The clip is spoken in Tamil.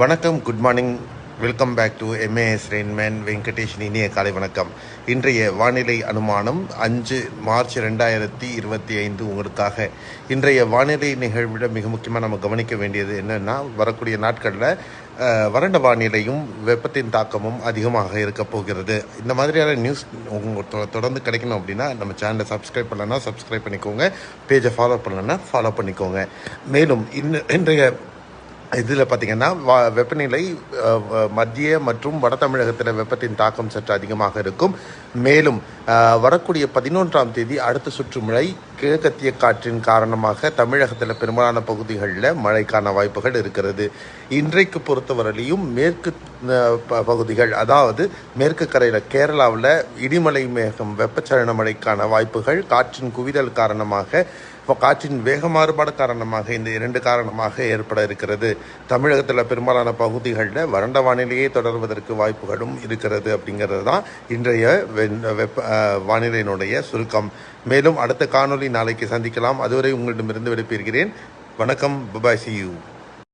வணக்கம் good morning welcome back to MAS Rainman Venkatesh இனிய காலை வணக்கம். இன்றைய வானிலை அனுமானம் அஞ்சு மார்ச் ரெண்டாயிரத்தி இருபத்தி ஐந்து உங்களுக்காக. இன்றைய வானிலை நிகழ்விட மிக முக்கியமாக நம்ம கவனிக்க வேண்டியது என்னென்னா வரக்கூடிய நாட்களில் வறண்ட வானிலையும் வெப்பத்தின் தாக்கமும் அதிகமாக இருக்க போகிறது. இந்த மாதிரியான நியூஸ் உங்களுக்கு தொடர்ந்து கிடைக்கணும் அப்படின்னா நம்ம சேனலை சப்ஸ்கிரைப் பண்ணலன்னா சப்ஸ்கிரைப் பண்ணிக்கோங்க. பேஜை ஃபாலோ பண்ணலன்னா ஃபாலோ பண்ணிக்கோங்க. மேலும் இன்ன இன்றைய இதில் பார்த்தீங்கன்னா வெப்பநிலை மத்திய மற்றும் வட தமிழகத்தில் வெப்பத்தின் தாக்கம் சற்று அதிகமாக இருக்கும். மேலும் வரக்கூடிய பதினொன்றாம் தேதி அடுத்த சுற்று மழை கிழக்கத்திய காற்றின் காரணமாக தமிழகத்தில் பெரும்பாலான பகுதிகளில் மழைக்கான வாய்ப்புகள் இருக்கிறது. இன்றைக்கு பொறுத்தவரையிலையும் மேற்கு ப- பகுதிகள் அதாவது மேற்கு கரையில் கேரளாவில் இடிமலை மேகம் வெப்பச்சலன மழைக்கான வாய்ப்புகள் காற்றின் குவிதல் காரணமாக இப்போ காற்றின் வேக மாறுபாடு காரணமாக இந்த இரண்டு காரணமாக ஏற்பட இருக்கிறது. தமிழகத்தில் பெரும்பாலான பகுதிகளில் வறண்ட வானிலையே தொடர்வதற்கு வாய்ப்புகளும் இருக்கிறது அப்படிங்கிறது தான் இன்றைய வெ வெப்ப வானிலையினுடைய சுருக்கம். மேலும் அடுத்த காணொளி நாளைக்கு சந்திக்கலாம். அதுவரை உங்களிடமிருந்து விடைபெறுகிறேன். வணக்கம். Bye bye C you